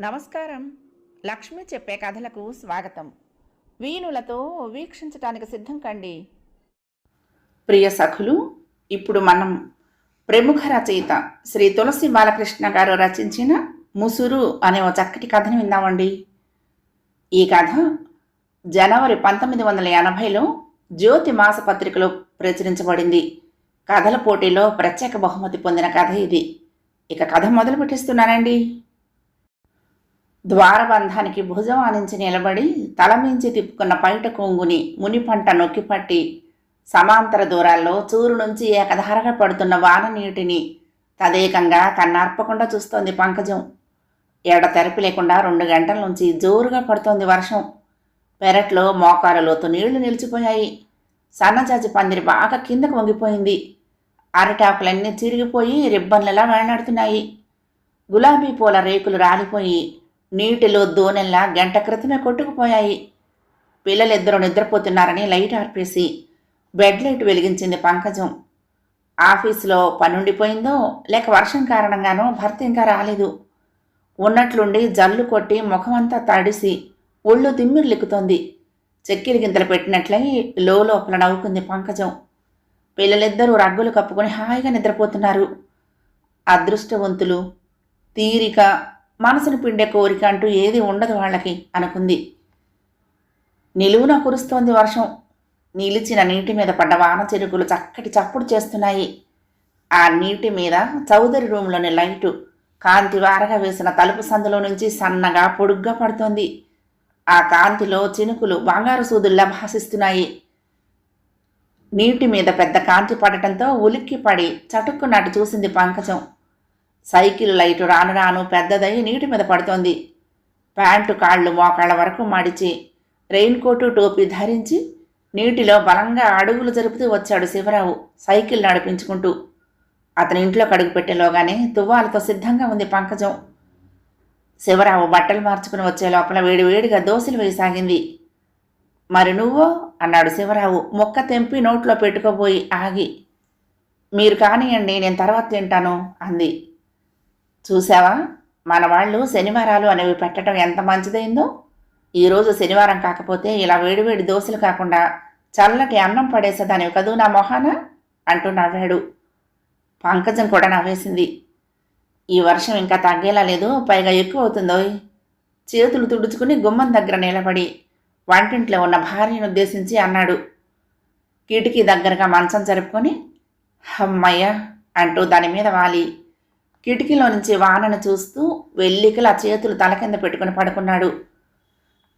నమస్కారం. లక్ష్మి చెప్పే కథలకు స్వాగతం. వీణులతో వీక్షించటానికి సిద్ధం కండి. ప్రియ సఖులు ఇప్పుడు మనం ప్రముఖ రచయిత శ్రీ తులసి బాలకృష్ణ గారు రచించిన ముసురు అనే ఒక చక్కటి కథను విందామండి. ఈ కథ జనవరి పంతొమ్మిది వందల ఎనభైలో జ్యోతి మాసపత్రికలో ప్రచురించబడింది. కథల పోటీలో ప్రత్యేక బహుమతి పొందిన కథ ఇది. ఇక కథ మొదలు పెట్టిస్తున్నానండి ద్వారబంధానికి భుజం ఆనించి నిలబడి తలమించి తిప్పుకున్న పైట కొంగుని మునిపంట నొక్కిపట్టి సమాంతర దూరాల్లో చూరు నుంచి ఏకధారగా పడుతున్న వాన నీటిని తదేకంగా కన్నార్పకుండా చూస్తోంది పంకజం. ఎడతెరపి లేకుండా రెండు గంటల నుంచి జోరుగా పడుతోంది వర్షం. పెరట్లో మోకాలు లోతు నీళ్ళు నిలిచిపోయాయి. సన్నజాజి పందిరి బాగా కిందకు వంగిపోయింది. అరటాకులన్నీ చిరిగిపోయి రిబ్బన్లలా వేలాడుతున్నాయి. గులాబీ పూల రేకులు రాలిపోయి నీటిలో దోనెల్లా గంట క్రితమే కొట్టుకుపోయాయి. పిల్లలిద్దరూ నిద్రపోతున్నారని లైట్ ఆర్పేసి బెడ్ లైట్ వెలిగించింది పంకజం. ఆఫీసులో పనుండిపోయిందో లేక వర్షం కారణంగానో భర్త ఇంకా రాలేదు. ఉన్నట్లుండి జల్లు కొట్టి ముఖమంతా తడిసి ఒళ్ళు తిమ్మిర్లిక్కుతోంది చెక్కిలి గింతలు పెట్టినట్లయి లోపల నవ్వుకుంది పంకజం. పిల్లలిద్దరూ రగ్గులు కప్పుకొని హాయిగా నిద్రపోతున్నారు. అదృష్టవంతులు తీరిక మనసును పిండే కోరిక అంటూ ఏది ఉండదు వాళ్ళకి అనుకుంది. నిలువున కురుస్తోంది వర్షం. నిలిచిన నీటి మీద పడ్డ వాన చెరుకులు చక్కటి చప్పుడు చేస్తున్నాయి. ఆ నీటి మీద చౌదరి రూమ్లోని లైటు కాంతి వారగా వేసిన తలుపు సందులో నుంచి సన్నగా పొడుగ్గా పడుతోంది. ఆ కాంతిలో చినుకులు బంగారు సూదుల్లా భాసిస్తున్నాయి. నీటి మీద పెద్ద కాంతి పడటంతో ఉలిక్కి పడి చటుక్కున్నట్టు చూసింది పంకజం. సైకిల్ లైటు రాను రాను పెద్దదై నీటి మీద పడుతోంది. ప్యాంటు కాళ్ళు మోకాళ్ళ వరకు మడిచి రెయిన్ కోటు టోపీ ధరించి నీటిలో బలంగా అడుగులు జరుపుతూ వచ్చాడు శివరావు సైకిల్ నడిపించుకుంటూ. అతని ఇంట్లో కడుగు పెట్టేలోగానే తువ్వాలతో సిద్ధంగా ఉంది పంకజం. శివరావు బట్టలు మార్చుకుని వచ్చే లోపల వేడివేడిగా దోశలు వేయసాగింది. మరి నువ్వో? అన్నాడు శివరావు మొక్క తెంపి నోట్లో పెట్టుకోబోయి ఆగి. మీరు కానియండి నేను తర్వాత తింటాను అంది. చూసావా? మన వాళ్ళు శనివారాలు అనేవి పెట్టడం ఎంత మంచిదైందో ఈరోజు శనివారం కాకపోతే ఇలా వేడివేడి దోశలు కాకుండా చల్లటి అన్నం పడేసేదానివి కదూ నా మొహాన? అంటూ నవ్వాడు. పంకజం కూడా నవ్వేసింది. ఈ వర్షం ఇంకా తగ్గేలా లేదు పైగా ఎక్కువ అవుతుందో చేతులు తుడుచుకుని గుమ్మం దగ్గర నిలబడి వంటింట్లో ఉన్న భార్యను ఉద్దేశించి అన్నాడు. కిటికీ దగ్గరగా మంచం జరుపుకొని హమ్మయ్య అంటూ దాని మీద వాలి. కిటికీలో నుంచి వానను చూస్తూ వెల్లికల చేతులు తల కింద పెట్టుకుని పడుకున్నాడు.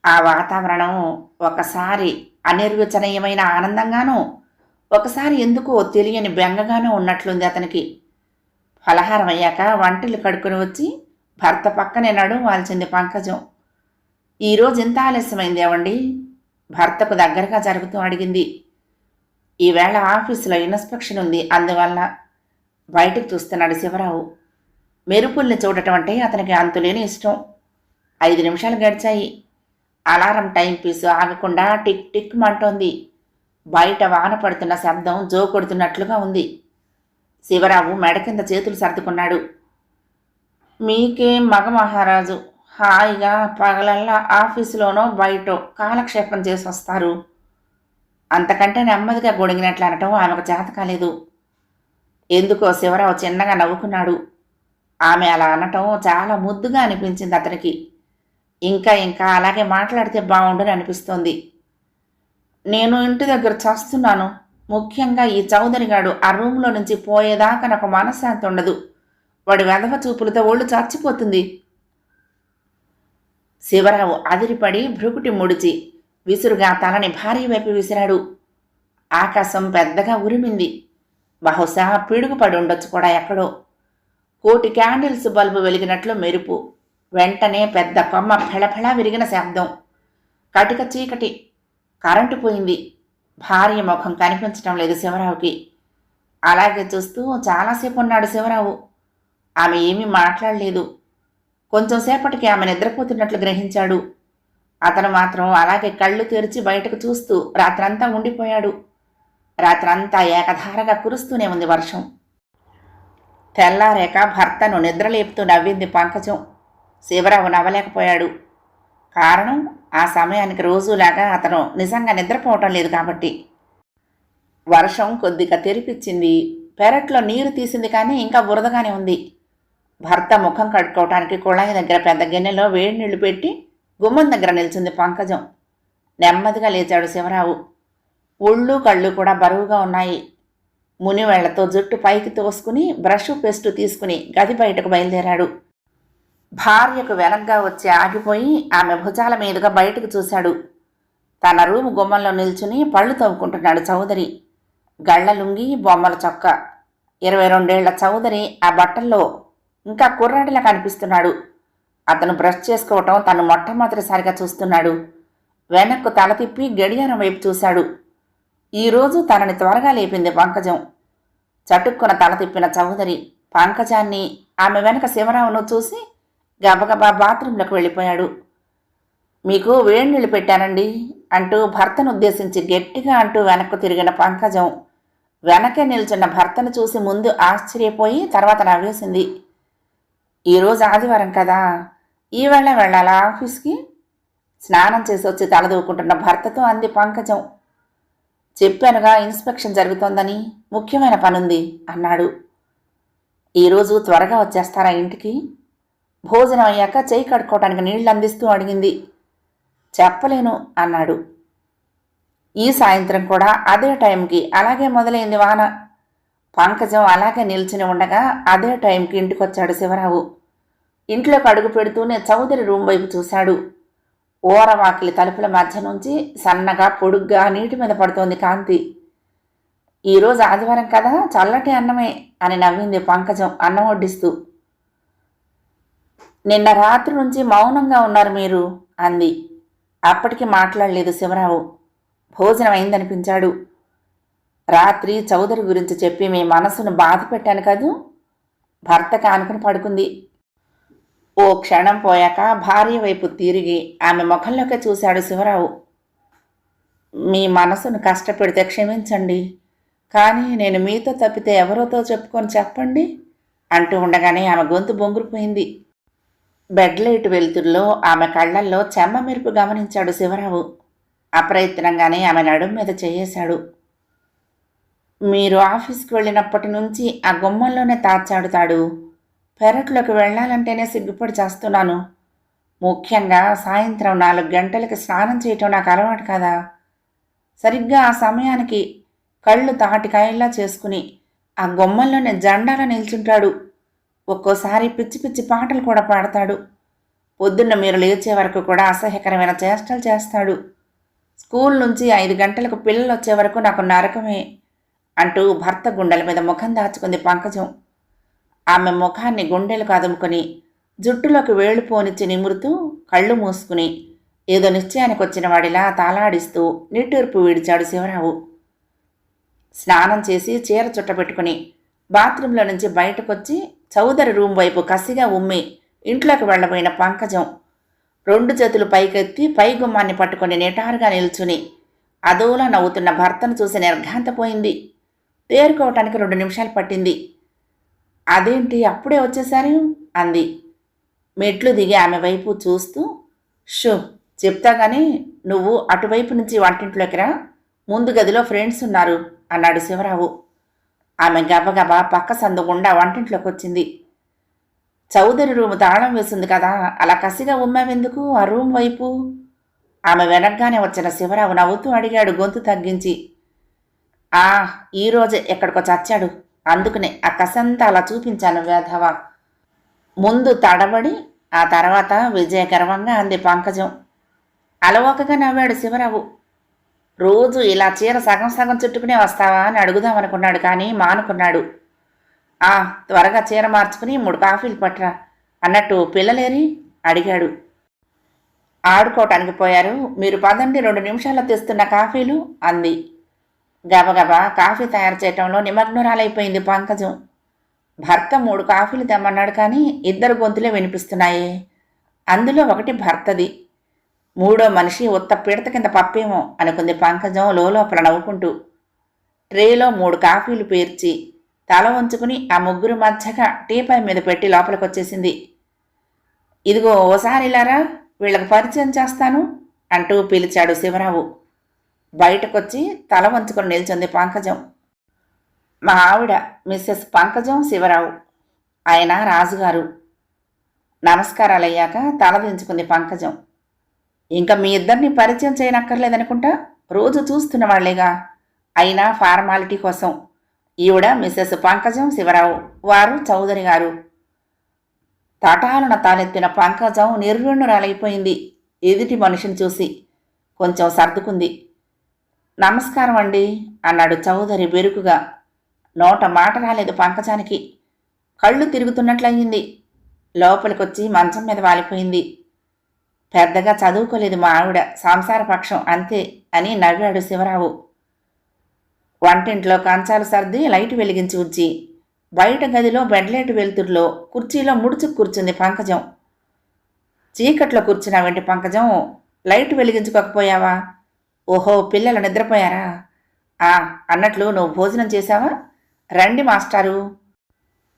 ఆ వాతావరణం ఒకసారి అనిర్వచనీయమైన ఆనందంగానూ ఒకసారి ఎందుకో తెలియని బెంగగానూ ఉన్నట్లుంది అతనికి. ఫలహారం అయ్యాక వంటలు కడుక్కుని వచ్చి భర్త పక్కనే నడుము వాల్చింది పంకజం ఈరోజు ఇంత ఆలస్యమైంది ఏవండి భర్తకు దగ్గరగా జరుగుతూ అడిగింది. ఈవేళ ఆఫీసులో ఇన్స్పెక్షన్ ఉంది అందువల్ల బయటకు చూస్తున్నాడు శివరావు. మెరుపుల్ని చూడటం అంటే అతనికి అంతులేని ఇష్టం. ఐదు నిమిషాలు గడిచాయి. అలారం టైం పీసు ఆగకుండా టిక్ టిక్ మంటోంది. బయట వాన పడుతున్న శబ్దం జో కొడుతున్నట్లుగా ఉంది. శివరావు మెడ కింద చేతులు సర్దుకున్నాడు. మీకేం మగ మహారాజు? హాయిగా పగలల్లా ఆఫీసులోనో బయటో కాలక్షేపం చేసి వస్తారు అంతకంటే నెమ్మదిగా గొడిగినట్లు అనటం ఆమెకు చేత కాలేదు. ఎందుకో శివరావు చిన్నగా నవ్వుకున్నాడు. ఆమె అలా అనటం చాలా ముద్దుగా అనిపించింది అతనికి. ఇంకా ఇంకా అలాగే మాట్లాడితే బాగుండని అనిపిస్తోంది. నేను ఇంటి దగ్గర చస్తున్నాను. ముఖ్యంగా ఈ చౌదరిగాడు ఆ రూమ్లో నుంచి పోయేదాకా నాకు మనశ్శాంతి ఉండదు. వాడి వెధవ చూపులతో ఒళ్ళు చచ్చిపోతుంది. శివరావు అదిరిపడి భ్రుకుటి ముడిచి విసురుగా తలని భార్య వైపు విసిరాడు. ఆకాశం పెద్దగా ఉరిమింది. బహుశా పిడుగుపడి ఉండొచ్చు కూడా ఎక్కడో. కోటి క్యాండిల్స్ బల్బు వెలిగినట్లు మెరుపు. వెంటనే పెద్ద కొమ్మ ఫెళఫెళ విరిగిన శబ్దం. కటిక చీకటి. కరెంటు పోయింది. భార్య ముఖం కనిపించటం లేదు శివరావుకి. అలాగే చూస్తూ చాలాసేపు ఉన్నాడు శివరావు. ఆమె ఏమీ మాట్లాడలేదు. కొంచెం సేపటికి ఆమె నిద్రపోతున్నట్లు గ్రహించాడు. అతను మాత్రం అలాగే కళ్ళు తెరిచి బయటకు చూస్తూ రాత్రంతా ఉండిపోయాడు. రాత్రంతా ఏకధారగా కురుస్తూనే ఉంది వర్షం. తెల్లారేక భర్తను నిద్రలేపుతూ నవ్వింది పంకజం. శివరావు నవ్వలేకపోయాడు. కారణం ఆ సమయానికి రోజులాగా అతను నిజంగా నిద్రపోవటం లేదు కాబట్టి. వర్షం కొద్దిగా తెరిపిచ్చింది పెరట్లో నీరు తీసింది కానీ ఇంకా బురదగానే ఉంది. భర్త ముఖం కడుక్కోవటానికి కుళాయి దగ్గర పెద్ద గిన్నెలో వేడి నీళ్ళు పెట్టి గుమ్మం దగ్గర నిల్చుంది పంకజం. నెమ్మదిగా లేచాడు శివరావు. ఒళ్ళు కళ్ళు కూడా బరువుగా ఉన్నాయి. మునివేళ్ళతో జుట్టు పైకి తోసుకుని బ్రష్ పెస్ట్ తీసుకుని గది బయటకు బయలుదేరాడు. భార్యకు వెనక్గా వచ్చి ఆగిపోయి ఆమె భుజాల మీదుగా బయటకు చూశాడు. తన రూము గుమ్మంలో నిల్చుని పళ్ళు తవ్వుకుంటున్నాడు చౌదరి. గళ్ళ లుంగి బొమ్మల చొక్క. ఇరవై రెండేళ్ళ చౌదరి ఆ బట్టల్లో ఇంకా కుర్రాడిలా కనిపిస్తున్నాడు. అతను బ్రష్ చేసుకోవటం తను మొట్టమొదటిసారిగా చూస్తున్నాడు. వెనక్కు తల తిప్పి గడియారం వైపు చూశాడు. ఈరోజు తనని త్వరగా లేపింది పంకజం. చటుక్కున తల తిప్పిన చౌదరి పంకజాన్ని ఆమె వెనక శివరావును చూసి గబగబా బాత్రూంలోకి వెళ్ళిపోయాడు. మీకు వేడి నీళ్ళు పెట్టానండి అంటూ భర్తను ఉద్దేశించి గట్టిగా అంటూ వెనక్కు తిరిగిన పంకజం వెనకే నిల్చున్న భర్తను చూసి ముందు ఆశ్చర్యపోయి తర్వాత నవ్వేసింది. ఈరోజు ఆదివారం కదా ఈవేళ వెళ్ళాలా ఆఫీస్కి? స్నానం చేసి వచ్చి తలదూకుంటున్న భర్తతో అంది పంకజం. చెప్పానుగా ఇన్స్పెక్షన్ జరుగుతోందని ముఖ్యమైన పనుంది అన్నాడు. ఈరోజు త్వరగా వచ్చేస్తారా ఇంటికి? భోజనం అయ్యాక చేయి కడుక్కోవడానికి నీళ్ళు అందిస్తూ అడిగింది. చెప్పలేను అన్నాడు. ఈ సాయంత్రం కూడా అదే టైంకి అలాగే మొదలైంది వాన. పంకజం అలాగే నిల్చుని ఉండగా అదే టైంకి ఇంటికొచ్చాడు శివరావు. ఇంట్లోకి అడుగు పెడుతూనే చౌదరి రూమ్ వైపు చూశాడు. ఓరవాకిలి తలుపుల మధ్య నుంచి సన్నగా పొడుగ్గా నీటి మీద పడుతోంది కాంతి. ఈరోజు ఆదివారం కదా? చల్లటి అన్నమే అని నవ్వింది పంకజం అన్నం వడ్డిస్తూ. నిన్న రాత్రి నుంచి మౌనంగా ఉన్నారు మీరు అంది. అప్పటికి మాట్లాడలేదు శివరావు. భోజనం అయిందనిపించాడు. రాత్రి చౌదరి గురించి చెప్పి మీ మనసును బాధ పెట్టాను కదూ? భర్త కానుకుని పడుకుంది. ఓ క్షణం పోయాక భార్య వైపు తిరిగి ఆమె ముఖంలోకి చూశాడు శివరావు. మీ మనసును కష్టపెడితే క్షమించండి కానీ నేను మీతో తప్పితే ఎవరోతో చెప్పుకొని చెప్పండి అంటూ ఉండగానే ఆమె గొంతు బొంగురిపోయింది. బెడ్ లైట్ వెలుతురులో ఆమె కళ్ళల్లో చెమ్మ మెరుపు గమనించాడు శివరావు. అప్రయత్నంగానే ఆమె నడుం మీద చేయేశాడు. మీరు ఆఫీస్కి వెళ్ళినప్పటి నుంచి ఆ గుమ్మంలోనే తాచాడుతాడు పెరట్లోకి వెళ్ళాలంటేనే సిగ్గుపడి చేస్తున్నాను. ముఖ్యంగా సాయంత్రం నాలుగు గంటలకి స్నానం చేయటం నాకు అలవాటు కదా? సరిగ్గా ఆ సమయానికి కళ్ళు తాటికాయల్లా చేసుకుని ఆ గుమ్మంలోనే జెండాలా నిల్చుంటాడు. ఒక్కోసారి పిచ్చి పిచ్చి పాటలు కూడా పాడతాడు. పొద్దున్న మీరు లేచే వరకు కూడా అసహ్యకరమైన చేష్టలు చేస్తాడు. స్కూల్ నుంచి ఐదు గంటలకు పిల్లలు వచ్చే వరకు నాకు నరకమే అంటూ భర్త గుండెల మీద ముఖం దాచుకుంది పంకజం. ఆమె ముఖాన్ని గుండెలకు అదుముకొని జుట్టులోకి వేళ్ళు పోనిచ్చి నిమురుతూ కళ్ళు మూసుకుని ఏదో నిశ్చయానికి వచ్చిన వాడిలా తాలాడిస్తూ నిట్టూర్పు విడిచాడు శివరావు. స్నానం చేసి చీర చుట్టబెట్టుకుని బాత్రూంలో నుంచి బయటకొచ్చి చౌదరి రూమ్ వైపు కసిగా ఉమ్మి ఇంట్లోకి వెళ్ళబోయిన పంకజం రెండు చేతులు పైకెత్తి పై గుమ్మాన్ని పట్టుకొని నిటారుగా నిల్చుని అదోలా నవ్వుతున్న భర్తను చూసి నిర్ఘాంతపోయింది. తేరుకోవటానికి రెండు నిమిషాలు పట్టింది. అదేంటి? అప్పుడే వచ్చేసారు? అంది. మెట్లు దిగి ఆమె వైపు చూస్తూ షో చెప్తా కానీ నువ్వు అటువైపు నుంచి వంటింట్లోకి రా. ముందు గదిలో ఫ్రెండ్స్ ఉన్నారు అన్నాడు శివరావు. ఆమె గబగబా పక్క సందు గుండా వంటింట్లోకి వచ్చింది చౌదరి రూమ్ తాళం వేసింది కదా అలా కసిగా ఉమ్మావెందుకు? ఆ రూమ్ వైపు? ఆమె వెనక్గానే వచ్చిన శివరావు నవ్వుతూ అడిగాడు గొంతు తగ్గించి. ఆ ఈరోజే ఎక్కడికో చచ్చాడు. అందుకనే ఆ కసంతా అలా చూపించాను వేధవ. ముందు తడబడి ఆ తర్వాత విజయగర్వంగా అంది పంకజం. అలవోకగా నవ్వాడు శివరావు. రోజు ఇలా చీర సగం సగం చుట్టుకునే వస్తావా అని అడుగుదామనుకున్నాడు కానీ మానుకున్నాడు. ఆ త్వరగా చీర మార్చుకుని మూడు కాఫీలు పట్టరా అన్నట్టు పిల్లలేరి అడిగాడు. ఆడుకోవటానికి పోయారు. మీరు పదండి రెండు నిమిషాల్లో తెస్తున్న కాఫీలు అంది. గబగబా కాఫీ తయారు చేయటంలో నిమగ్నురాలైపోయింది పంకజం. భర్త మూడు కాఫీలు తెమ్మన్నాడు కానీ ఇద్దరు గొంతులే వినిపిస్తున్నాయి. అందులో ఒకటి భర్తది. మూడో మనిషి ఉత్త పిడత కింద పప్పేమో అనుకుంది పంకజం లోపల నవ్వుకుంటూ. ట్రేలో మూడు కాఫీలు పేర్చి తల వంచుకుని ఆ ముగ్గురు మధ్యగా టీపాయ్ మీద పెట్టి లోపలికొచ్చేసింది. ఇదిగో ఓసారి ఇలారా వీళ్ళకి పరిచయం చేస్తాను అంటూ పిలిచాడు శివరావు. బయటకొచ్చి తల వంచుకొని నిల్చుంది పంకజం. మా ఆవిడ మిస్సెస్ పంకజం శివరావు. ఆయన రాజుగారు. నమస్కారాలయ్యాక తల దించుకుంది పంకజం. ఇంకా మీ ఇద్దరిని పరిచయం చేయనక్కర్లేదనుకుంటా? రోజు చూస్తున్న వాళ్ళేగా. అయినా ఫార్మాలిటీ కోసం. ఈవిడ మిస్సెస్ పంకజం శివరావు వారు చౌదరి గారు. తటాలున తానెత్తిన పంకజం నిర్విణురాలైపోయింది ఎదుటి మనిషిని చూసి కొంచెం సర్దుకుంది. నమస్కారం అండి అన్నాడు చౌదరి బెరుకుగా నోట మాట రాలేదు పంకజానికి. కళ్ళు తిరుగుతున్నట్లయింది. లోపలికొచ్చి మంచం మీద వాలిపోయింది. పెద్దగా చదువుకోలేదు మా ఆవిడ సంసారపక్షం అంతే అని నవ్వాడు శివరావు. వంటింట్లో కంచాలు సర్ది లైట్ వెలిగించి ఉంచి బయట గదిలో బెడ్లైట్ వెలుతురులో కుర్చీలో ముడుచుకు కూర్చుంది పంకజం. చీకట్లో కూర్చున్నావేంటి పంకజం? లైట్ వెలిగించుకోకపోయావా? ఓహో పిల్లలు నిద్రపోయారా? ఆ అన్నట్లు నువ్వు భోజనం చేశావా? రండి మాస్టారు.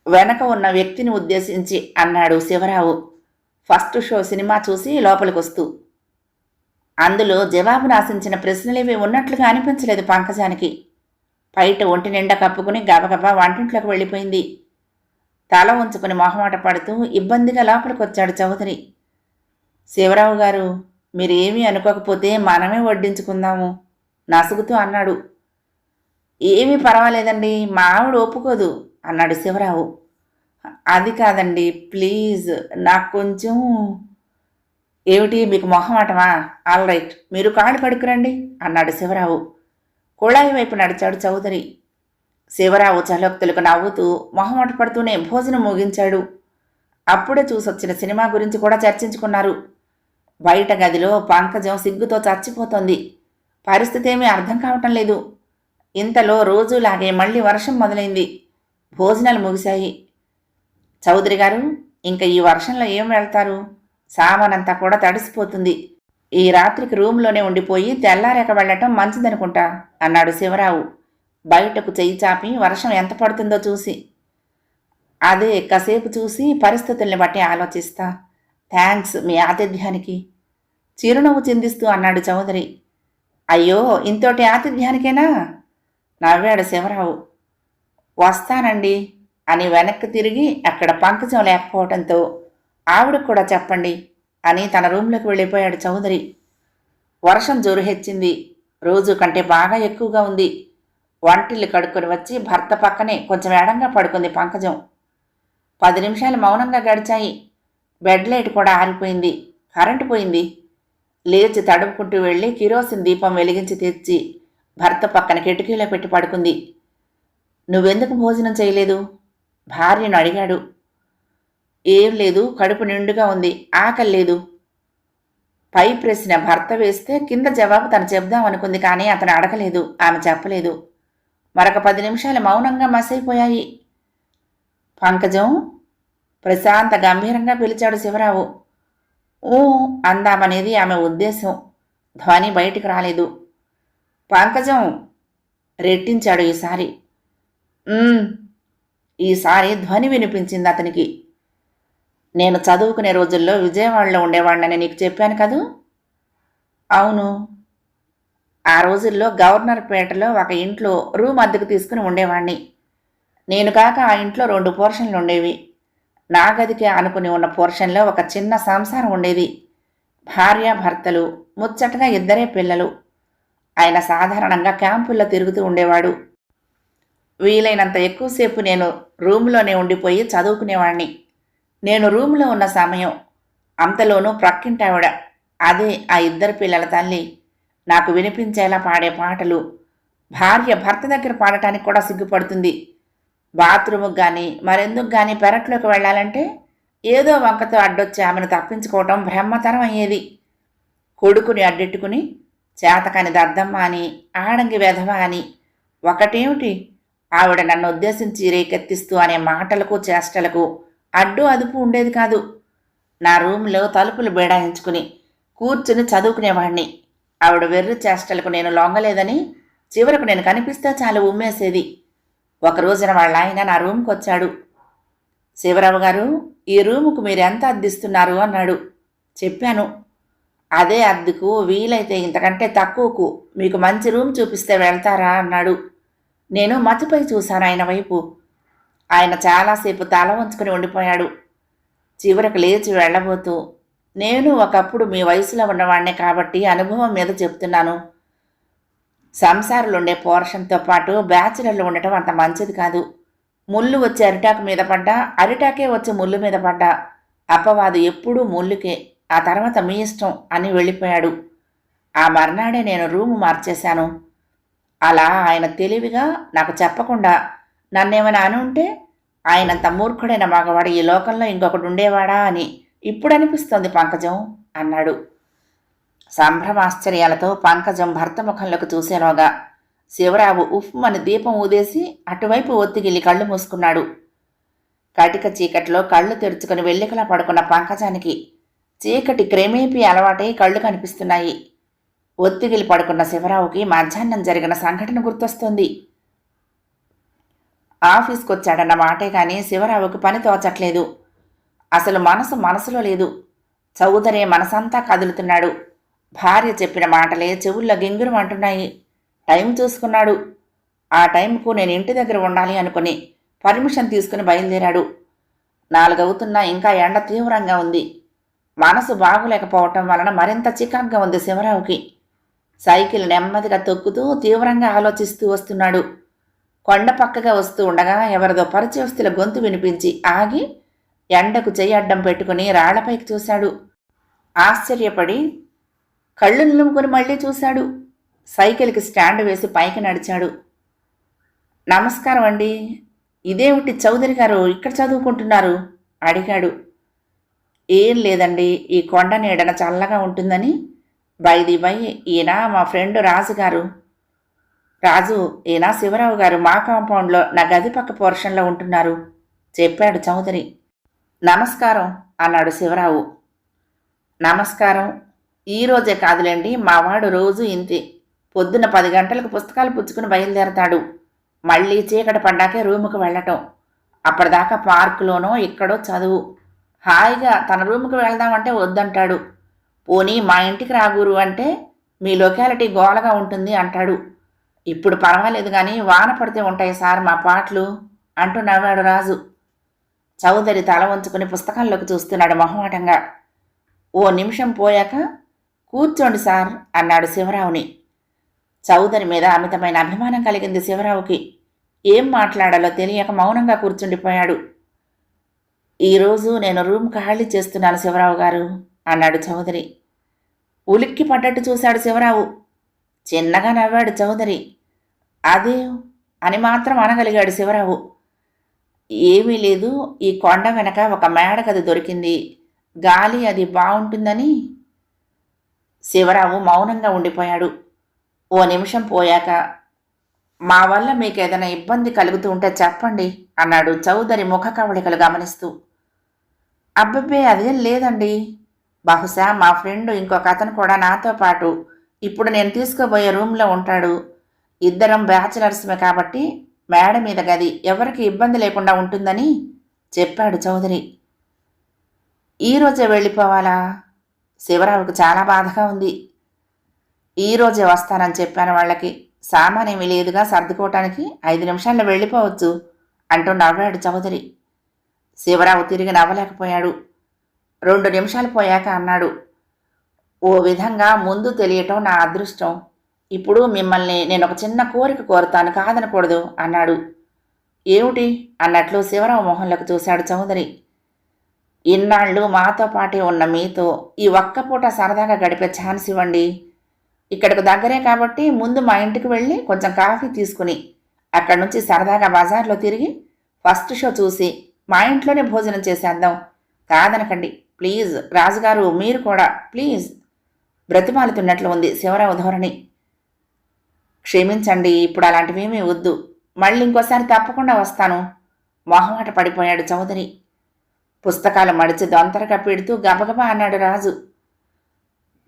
వెనక ఉన్న వ్యక్తిని ఉద్దేశించి అన్నాడు శివరావు. ఫస్ట్ షో సినిమా చూసి లోపలికొస్తూ. అందులో జవాబు నాశించిన ప్రశ్నలేవి ఉన్నట్లుగా అనిపించలేదు పంకజానికి. బయట ఒంటి నిండా కప్పుకుని గబగబా వంటింట్లోకి వెళ్ళిపోయింది. తల ఉంచుకుని మొహమాట పడుతూ ఇబ్బందిగా లోపలికొచ్చాడు చౌదరి. శివరావు గారు మీరేమీ అనుకోకపోతే మనమే వడ్డించుకుందాము నసుగుతూ అన్నాడు. ఏమీ పర్వాలేదండి మా ఆవిడ ఒప్పుకోదు అన్నాడు శివరావు. అది కాదండి ప్లీజ్ నాకు కొంచెం ఏమిటి మీకు మొహమాటమా? ఆల్ రైట్ మీరు కాళ్ళు కడుక్కురండి అన్నాడు శివరావు. కుళాయి వైపు నడిచాడు చౌదరి. శివరావు చలోక్తులకు నవ్వుతూ మొహమాట పడుతూనే భోజనం ముగించాడు. అప్పుడే చూసొచ్చిన సినిమా గురించి కూడా చర్చించుకున్నారు. బయట గదిలో పంకజం సిగ్గుతో చచ్చిపోతోంది. పరిస్థితి ఏమీ అర్థం కావటం లేదు. ఇంతలో రోజులాగే మళ్ళీ వర్షం మొదలైంది. భోజనాలు ముగిశాయి. చౌదరి గారు ఇంకా ఈ వర్షంలో ఏం వెళ్తారు? సామానంతా కూడా తడిసిపోతుంది. ఈ రాత్రికి రూమ్లోనే ఉండిపోయి తెల్లారేక వెళ్ళటం మంచిదనుకుంటా అన్నాడు శివరావు. బయటకు చెయ్యి చాపి వర్షం ఎంత పడుతుందో చూసి. అదే కాసేపు చూసి పరిస్థితుల్ని బట్టి ఆలోచిస్తా. థ్యాంక్స్ మీ ఆతిథ్యానికి. చిరునవ్వు చిందిస్తూ అన్నాడు చౌదరి. అయ్యో ఇంతోటి ఆతిథ్యానికేనా? నవ్వాడు శివరావు. వస్తానండి అని వెనక్కి తిరిగి అక్కడ పంకజం లేకపోవడంతో ఆవిడకు కూడా చెప్పండి అని తన రూమ్లోకి వెళ్ళిపోయాడు చౌదరి. వర్షం జోరు హెచ్చింది. రోజు కంటే బాగా ఎక్కువగా ఉంది. వంటిల్లు కడుక్కొని వచ్చి భర్త పక్కనే కొంచెం ఎడంగా పడుకుంది పంకజం. పది నిమిషాలు మౌనంగా గడిచాయి. బెడ్ లైట్ కూడా ఆరిపోయింది. కరెంటు పోయింది. లేచి తడుపుకుంటూ వెళ్ళి కిరోసిన్ దీపం వెలిగించి తెచ్చి భర్త పక్కన కిటికీలో పెట్టి పడుకుంది. నువ్వెందుకు భోజనం చేయలేదు? భార్యను అడిగాడు. ఏం లేదు కడుపు నిండుగా ఉంది ఆకలి లేదు. పై ప్రశ్న భర్త వేస్తే కింద జవాబు తను చెప్దాం అనుకుంది కానీ అతను అడగలేదు ఆమె చెప్పలేదు. మరొక పది నిమిషాలు మౌనంగా మసైపోయాయి. పంకజం ప్రశాంత గంభీరంగా పిలిచాడు శివరావు. ఊ అందామనేది ఆమె ఉద్దేశం. ధ్వని బయటికి రాలేదు. పంకజం రెట్టించాడు ఈసారి. ఈసారి ధ్వని వినిపించింది అతనికి. నేను చదువుకునే రోజుల్లో విజయవాడలో ఉండేవాడిని నీకు చెప్పాను కదూ? అవును. ఆ రోజుల్లో గవర్నర్ పేటలో ఒక ఇంట్లో రూమ్ అద్దెకు తీసుకుని ఉండేవాణ్ణి. నేను కాక ఆ ఇంట్లో రెండు పోర్షన్లు ఉండేవి. నా గదికి ఆనుకుని ఉన్న పోర్షన్లో ఒక చిన్న సంసారం ఉండేది. భార్య భర్తలు ముచ్చటగా ఇద్దరే పిల్లలు. ఆయన సాధారణంగా క్యాంపుల్లో తిరుగుతూ ఉండేవాడు. వీలైనంత ఎక్కువసేపు నేను రూమ్లోనే ఉండిపోయి చదువుకునేవాణ్ణి. నేను రూమ్లో ఉన్న సమయం అంతలోనూ ప్రక్కింటి ఆవిడ అదే ఆ ఇద్దరు పిల్లల తల్లి నాకు వినిపించేలా పాడే పాటలు భార్య భర్త దగ్గర పాడటానికి కూడా సిగ్గుపడుతుంది. బాత్రూముకు కానీ మరెందుకు కానీ పెరట్లోకి వెళ్ళాలంటే ఏదో వంకతో అడ్డొచ్చి ఆమెను తప్పించుకోవటం బ్రహ్మతరం అయ్యేది. కొడుకుని అడ్డెట్టుకుని చేతకాని దద్దమ్మ అని ఆడంగి వెధవ అని ఒకటేమిటి? ఆవిడ నన్ను ఉద్దేశించి రేకెత్తిస్తూ అనే మాటలకు చేష్టలకు అడ్డు అదుపు ఉండేది కాదు. నా రూమ్లో తలుపులు బేడాయించుకుని కూర్చుని చదువుకునేవాడిని ఆవిడ వెర్రి చేష్టలకు నేను లొంగలేదని చివరకు నేను కనిపిస్తే చాలు ఉమ్మేసేది. ఒక రోజున వాళ్ళ ఆయన నా రూమ్కి వచ్చాడు. శివరావు గారు ఈ రూముకు మీరు ఎంత అద్దిస్తున్నారు అన్నాడు. చెప్పాను. అదే అద్దెకు వీలైతే ఇంతకంటే తక్కువకు మీకు మంచి రూమ్ చూపిస్తే వెళ్తారా? అన్నాడు. నేను మతిపై చూశాను ఆయన వైపు. ఆయన చాలాసేపు తల వంచుకుని ఉండిపోయాడు. చివరకు లేచి వెళ్ళబోతూ నేను ఒకప్పుడు మీ వయసులో ఉన్నవాడినే కాబట్టి అనుభవం మీద చెప్తున్నాను. సంసారులు ఉండే పోర్షన్తో పాటు బ్యాచులర్లు ఉండటం అంత మంచిది కాదు. ముళ్ళు వచ్చి అరిటాకు మీద పడ్డా అరిటాకే వచ్చి ముళ్ళు మీద పడ్డా. అప్పవాదు ఎప్పుడూ ముళ్ళుకే ఆ తర్వాత మీ ఇష్టం అని వెళ్ళిపోయాడు. ఆ మర్నాడే నేను రూము మార్చేశాను. అలా ఆయన తెలివిగా నాకు చెప్పకుండా నన్నేమైనా అని ఉంటే ఆయనంత మూర్ఖుడైన మగవాడు ఈ లోకంలో ఇంకొకడు ఉండేవాడా అని ఇప్పుడు అనిపిస్తోంది పంకజం అన్నాడు. సంభ్రమాశ్చర్యాలతో పంకజం భర్త ముఖంలోకి చూసేలోగా శివరావు ఉఫ్మని దీపం ఊదేసి అటువైపు ఒత్తిగిల్లి కళ్ళు మూసుకున్నాడు. కటిక చీకట్లో కళ్ళు తెరుచుకుని వెల్లికలా పడుకున్న పంకజానికి చీకటి క్రమేపీ అలవాటై కళ్ళు కనిపిస్తున్నాయి. ఒత్తిగిలి పడుకున్న శివరావుకి మధ్యాహ్నం జరిగిన సంఘటన గుర్తొస్తుంది. ఆఫీస్కి వచ్చాడన్న మాటే కానీ శివరావుకి పని తోచట్లేదు. అసలు మనసు మనసులో లేదు. చౌదరే మనసంతా కదులుతున్నాడు. భార్య చెప్పిన మాటలే చెవుల్లో గింగురు అంటున్నాయి. టైం చూసుకున్నాడు. ఆ టైంకు నేను ఇంటి దగ్గర ఉండాలి అనుకుని పర్మిషన్ తీసుకుని బయలుదేరాడు. నాలుగవుతున్నా ఇంకా ఎండ తీవ్రంగా ఉంది. మనసు బాగులేకపోవటం వలన మరింత చికాగ్గా ఉంది శివరావుకి. సైకిల్ నెమ్మదిగా తొక్కుతూ తీవ్రంగా ఆలోచిస్తూ వస్తున్నాడు. కొండ పక్కగా వస్తూ ఉండగా ఎవరిదో పరిచయస్తుల గొంతు వినిపించి ఆగి ఎండకు చెయ్యి అడ్డం పెట్టుకుని రాళ్ళపైకి చూశాడు. ఆశ్చర్యపడి కళ్ళు నిలుముకొని మళ్ళీ చూశాడు. సైకిల్కి స్టాండ్ వేసి పైకి నడిచాడు. నమస్కారం అండి. ఇదేమిటి చౌదరి గారు ఇక్కడ చదువుకుంటున్నారు? అడిగాడు. ఏం లేదండి. ఈ కొండ నీడన చల్లగా ఉంటుందని. బైది బై ఈయన మా ఫ్రెండ్ రాజు గారు. రాజు ఈయన శివరావు గారు మా కాంపౌండ్లో నా గది పక్క పోర్షన్లో ఉంటున్నారు. చెప్పాడు చౌదరి. నమస్కారం అన్నాడు శివరావు. నమస్కారం ఈరోజే కాదులేండి మావాడు రోజు ఇంతే. పొద్దున్న పది గంటలకు పుస్తకాలు పుచ్చుకుని బయలుదేరతాడు. మళ్ళీ చీకటి పడ్డాకే రూముకు వెళ్ళటం. అప్పటిదాకా పార్కులోనో ఇక్కడో చదువు. హాయిగా తన రూముకి వెళ్దామంటే వద్దంటాడు. పోనీ మా ఇంటికి రాగురు అంటే మీ లొకాలిటీ గోలగా ఉంటుంది అంటాడు. ఇప్పుడు పర్వాలేదు కానీ వాన పడితే ఉంటాయి సార్ మా పాటలు అంటూ నవ్వాడు రాజు. చౌదరి తల వంచుకుని పుస్తకాల్లోకి చూస్తున్నాడు మొహమాటంగా. ఓ నిమిషం పోయాక కూర్చోండి సార్ అన్నాడు శివరావుని. చౌదరి మీద అమితమైన అభిమానం కలిగింది శివరావుకి. ఏం మాట్లాడాలో తెలియక మౌనంగా కూర్చుండిపోయాడు. ఈరోజు నేను రూమ్ ఖాళీ చేస్తున్నాను శివరావు గారు అన్నాడు చౌదరి. ఉలిక్కి పడ్డట్టు చూశాడు శివరావు. చిన్నగా నవ్వాడు చౌదరి. అదే అని మాత్రం అనగలిగాడు శివరావు. ఏమీ లేదు ఈ కొండ వెనక ఒక మేడగది దొరికింది. గాలి అది బాగుంటుందని శివరావు మౌనంగా ఉండిపోయాడు. ఓ నిమిషం పోయాక మా వల్ల మీకు ఏదైనా ఇబ్బంది కలుగుతూ ఉంటే చెప్పండి అన్నాడు చౌదరి ముఖ కవళికలు గమనిస్తూ. అబ్బబ్బే అదేం లేదండి. బహుశా మా ఫ్రెండ్ ఇంకొక అతను కూడా నాతో పాటు ఇప్పుడు నేను తీసుకుపోయే రూమ్లో ఉంటాడు. ఇద్దరం బ్యాచిలర్స్మే కాబట్టి మేడ మీద గది ఎవరికి ఇబ్బంది లేకుండా ఉంటుందని చెప్పాడు చౌదరి. ఈరోజే వెళ్ళిపోవాలా? శివరావుకు చాలా బాధగా ఉంది. ఈరోజే వస్తానని చెప్పాను వాళ్ళకి. సామానేమీ లేదుగా సర్దుకోవటానికి ఐదు నిమిషాల్లో వెళ్ళిపోవచ్చు అంటూ నవ్వాడు చౌదరి. శివరావు తిరిగి నవ్వలేకపోయాడు. రెండు నిమిషాలు పోయాక అన్నాడు. ఓ విధంగా ముందు తెలియటం నా అదృష్టం. ఇప్పుడు మిమ్మల్ని నేను ఒక చిన్న కోరిక కోరుతాను కాదనకూడదు అన్నాడు. ఏమిటి? అన్నట్లు శివరావు మొహంలోకి చూశాడు చౌదరి. ఇన్నాళ్ళు మాతో పాటే ఉన్న మీతో ఈ ఒక్క పూట సరదాగా గడిపే ఛాన్స్ ఇవ్వండి. ఇక్కడికి దగ్గరే కాబట్టి ముందు మా ఇంటికి వెళ్ళి కొంచెం కాఫీ తీసుకుని అక్కడి నుంచి సరదాగా బజార్లో తిరిగి ఫస్ట్ షో చూసి మా ఇంట్లోనే భోజనం చేసేద్దాం కాదనకండి ప్లీజ్ రాజుగారు మీరు కూడా ప్లీజ్. బ్రతిమాలుతున్నట్లు ఉంది శివరావు ధోరణి. క్షమించండి ఇప్పుడు అలాంటివేమీ వద్దు. మళ్ళీ ఇంకోసారి తప్పకుండా వస్తాను. మొహమాట పడిపోయాడు చౌదరి. పుస్తకాలు మడిచి దొంతరగా పెడుతూ గబగబా అన్నాడు రాజు.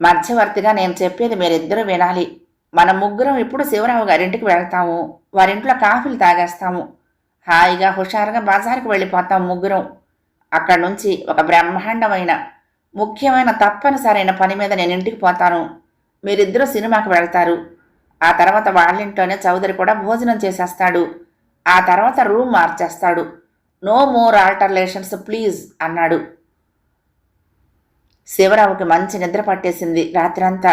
మధ్యవర్తిగా నేను చెప్పేది మీరిద్దరూ వినాలి. మన ముగ్గురం ఇప్పుడు శివరావు గారింటికి వెళ్తాము. వారింట్లో కాఫీలు తాగేస్తాము. హాయిగా హుషారుగా బజారుకు వెళ్ళిపోతాం ముగ్గురం. అక్కడి నుంచి ఒక బ్రహ్మాండమైన ముఖ్యమైన తప్పనిసరైన పని మీద నేను ఇంటికి పోతాను. మీరిద్దరూ సినిమాకి వెళ్తారు. ఆ తర్వాత వాళ్ళింట్లోనే చౌదరి కూడా భోజనం చేసేస్తాడు. ఆ తర్వాత రూమ్ మార్చేస్తాడు. నో మోర్ ఆల్టర్లేషన్స్ ప్లీజ్ అన్నాడు. శివరావుకి మంచి నిద్ర పట్టేసింది రాత్రంతా.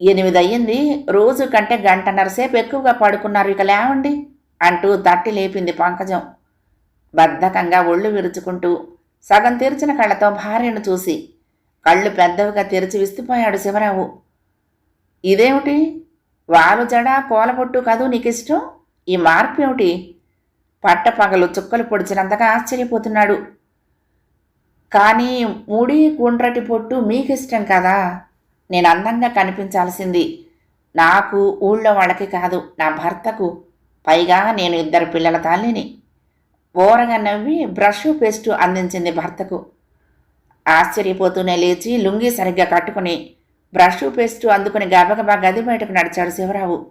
ఎనిమిది అయ్యింది రోజు కంటే గంటన్నరసేపు ఎక్కువగా పడుకున్నారు ఇక లేవండి అంటూ తట్టి లేపింది పంకజం. బద్ధకంగా ఒళ్ళు విరుచుకుంటూ సగం తెరిచిన కళ్ళతో భార్యను చూసి కళ్ళు పెద్దవిగా తెరిచి విస్తుపోయాడు శివరావు. ఇదేమిటి? వాలు జడ కోలపొట్టు కదూ నీకిష్టం? ఈ మార్పు ఏమిటి పట్టపగలు చుక్కలు పొడిచినంతగా ఆశ్చర్యపోతున్నాడు. కానీ ముడి గుండ్రటి పొట్టు మీకిష్టం కదా. నేను అందంగా కనిపించాల్సింది నాకు ఊళ్ళో వాళ్ళకి కాదు నా భర్తకు. పైగా నేను ఇద్దరు పిల్లల తల్లిని. ఓరగా నవ్వి బ్రష్ పేస్టు అందించింది భర్తకు. ఆశ్చర్యపోతూనే లేచి లుంగీ సరిగ్గా కట్టుకుని బ్రష్ పేస్టు అందుకుని గబగబా గది బయటకు నడిచాడు శివరావు.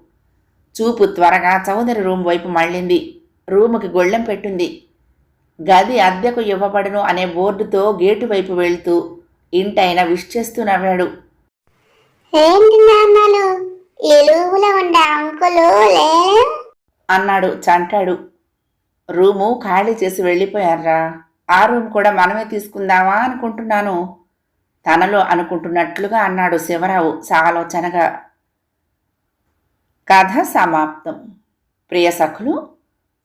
చూపు త్వరగా చౌదరి రూమ్ వైపు మళ్ళింది. రూముకి గొళ్ళెం పెట్టింది. గది అద్దెకు ఇవ్వబడును అనే బోర్డుతో గేటు వైపు వెళ్తూ ఇంటైన విష్ చేస్తూ నవ్వాడు. ఏంటి నాన్నలు? ఇలువులో ఉండే అంకులు లేరు అన్నాడు చంటాడు. రూము ఖాళీ చేసి వెళ్ళిపోయారా ఆ రూమ్ కూడా మనమే తీసుకుందామా అనుకుంటున్నాను. తనలో అనుకుంటున్నట్లుగా అన్నాడు శివరావు సాలోచనగా. కథ సమాప్తం. ప్రియ సఖులు